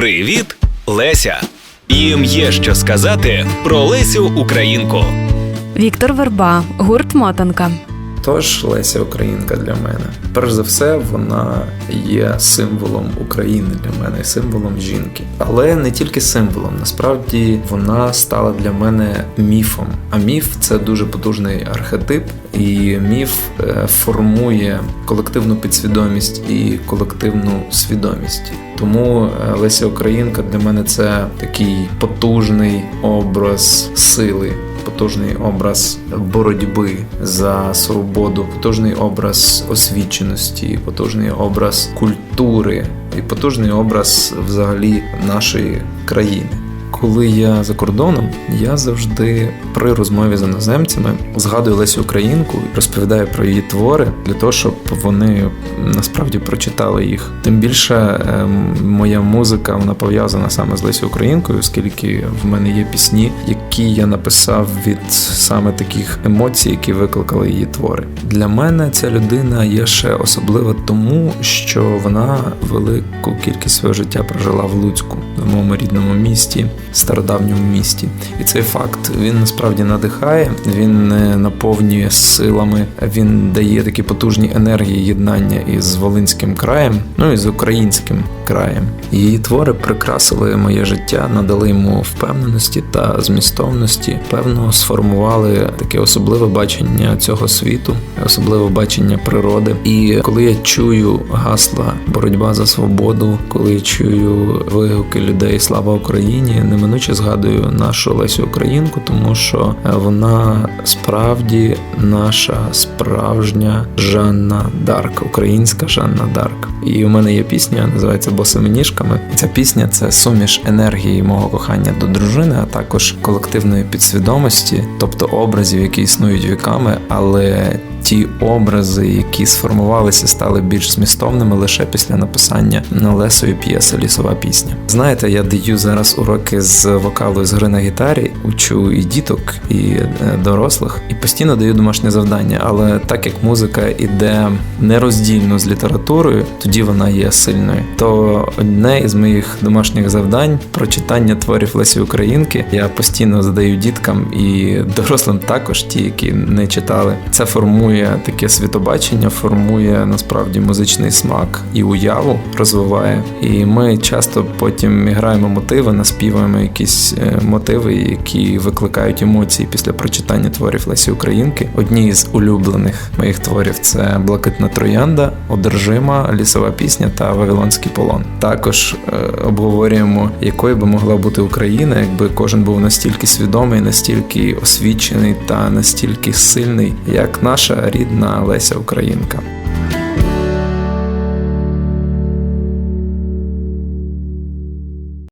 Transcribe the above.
Привіт, Леся! Їм є що сказати про Лесю Українку. Віктор Верба, гурт Мотанка. Тож Леся Українка для мене. Перш за все, вона є символом України для мене, символом жінки. Але не тільки символом. Насправді вона стала для мене міфом. А міф це дуже потужний архетип, і міф е, формує колективну підсвідомість і колективну свідомість. Тому е, Леся Українка для мене це такий потужний образ сили, потужний образ боротьби за свободу, потужний образ освіченості, потужний образ культури і потужний образ взагалі нашої країни. Коли я за кордоном, я завжди при розмові з іноземцями згадую Лесю Українку і розповідаю про її твори для того, щоб вони насправді прочитали їх. Тим більше ем, моя музика вона пов'язана саме з Лесю Українкою, оскільки в мене є пісні, які я написав від саме таких емоцій, які викликали її твори. Для мене ця людина є ще особлива тому, що вона велику кількість свого життя прожила в Луцьку, моєму рідному місті, стародавньому місті. І цей факт він насправді надихає, він не наповнює силами, він дає такі потужні енергії єднання із Волинським краєм, ну і з українським краєм. Її твори прикрасили моє життя, надали йому впевненості та змістовності. Певно, сформували таке особливе бачення цього світу, особливе бачення природи. І коли я чую гасла боротьба за свободу, коли я чую вигуки людей Слава Україні, неминуче згадую нашу Лесю Українку, тому що вона справді наша справжня Жанна Дарк, українська Жанна Дарк. І у мене є пісня, називається Босими ніжками. Ця пісня це суміш енергії мого кохання до дружини, а також колективної підсвідомості, тобто образів, які існують віками, але ті образи, які сформувалися, стали більш змістовними лише після написання Лесої п'єси Лісова пісня. Знаєте, я даю зараз уроки з вокалу з гри на гітарі, учу і діток, і е, дорослих, і постійно даю домашнє завдання. Але так як музика іде нероздільно з літературою, тоді вона є сильною. То одне із моїх домашніх завдань прочитання творів Лесі Українки. Я постійно задаю діткам і дорослим також, ті, які не читали. Це формує таке світобачення, формує насправді музичний смак і уяву розвиває. І ми часто потім граємо мотиви, наспівуємо якісь е, мотиви, які викликають емоції після прочитання творів Лесі Українки. Одні з улюблених моїх творів це Блакитна троянда, Одержима, лісова пісня та Вавилонський полон. Також е, обговорюємо, якою би могла бути Україна, якби кожен був настільки свідомий, настільки освічений та настільки сильний, як наша рідна Леся Українка.